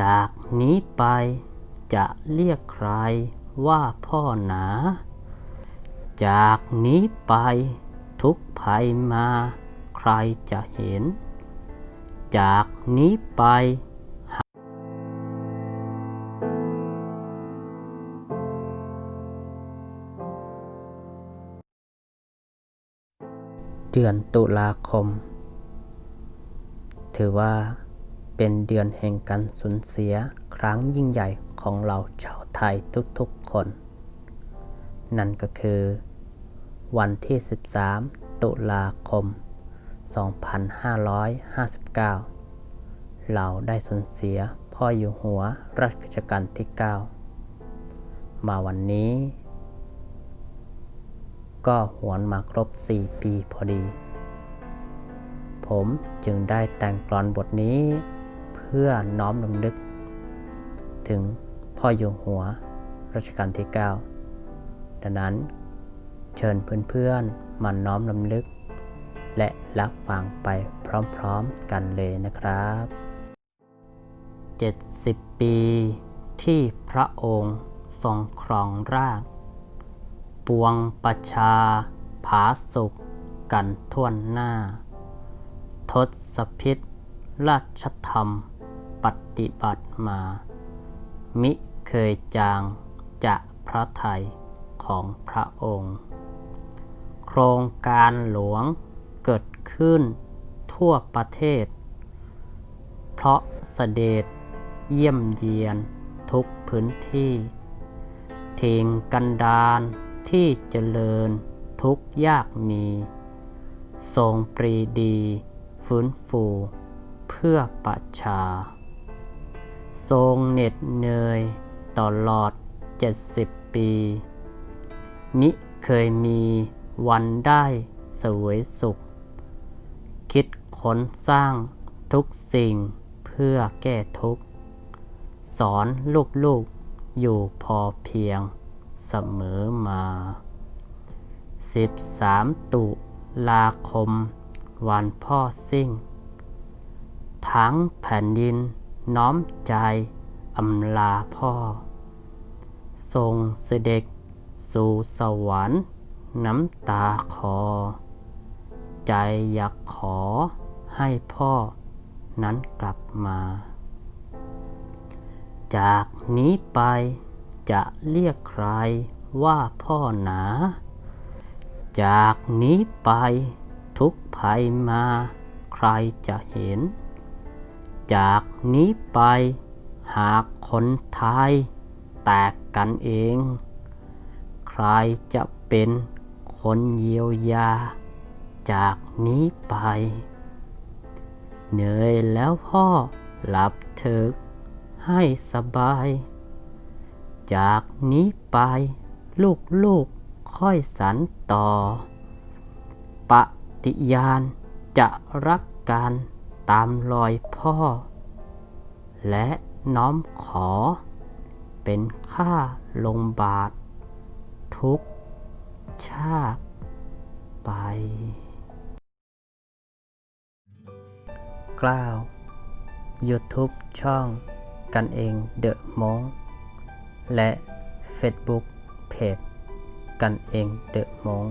จากนี้ไปจะเรียกใครว่าพ่อหนา จากนี้ไปทุกภัยมาใครจะเห็น จากนี้ไปเดือนตุลาคม ถือว่า เป็นเดือนแห่งการสูญเสียครั้งยิ่งใหญ่ของเราชาวไทยทุกๆคน นั่นก็คือ วันที่ 13 ตุลาคม 2559 เราได้สูญเสียพ่ออยู่หัวรัชกาลที่ 9 มาวันนี้ ก็หวนมาครบ 4 ปีพอดี ผมจึงได้แต่งกลอนบทนี้ พื่อน้อมรำลึก ถึงพ่ออยู่หัวรัชกาลที่ 9 ดังนั้นเชิญเพื่อนๆมาน้อมรำลึก และรับฟังไปพร้อมๆกันเลยนะครับ 70 ปีที่พระองค์ทรงครองราชปวงประชา ผาสุกกันทั่วหน้า ทศพิษราชธรรม ปฏิบัติมา มิเคยจางจะพระไทยของพระองค์ โครงการหลวงเกิดขึ้นทั่วประเทศ เพราะเสด็จเยี่ยมเยียนทุกพื้นที่ทิงกันดารที่เจริญทุกยากมี ทรงปรีดีฟื้นฟูเพื่อประชา ทรงเหน็ดเหนื่อยตลอด 70 ปี มิเคยมีวันได้สวยสุข คิดค้นสร้างทุกสิ่งเพื่อแก้ทุกข์ สอนลูกๆอยู่พอเพียงเสมอมา 13 ตุลาคม วันพ่อสิ้ง ทั้งแผ่นดิน น้อมใจอำลาพ่อ ทรงเสด็จสู่สวรรค์น้ำตาคอ ใจอยากขอให้พ่อนั้นกลับมา จากนี้ไปจะเรียกใครว่าพ่อหนา จากนี้ไปทุกภัยมาใครจะเห็น จากนี้ไป หากคนไทยแตกกันเอง ใครจะเป็นคนเยียวยา จากนี้ไป เหนื่อยแล้วพ่อหลับเถิกให้สบาย จากนี้ไป ลูกๆค่อยสานต่อ ปฏิญาณจะรักกัน ตามรอยพ่อ และน้อมขอ เป็นข้าลงบาท ทุกชาติไปกล้าว YouTube ช่องกันเองเดอะมงและ Facebook เพจกันเองเดอะมง